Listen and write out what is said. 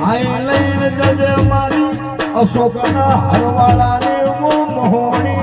હાય લઈને જજે મારી અશોકના હરવાળાને મોહણી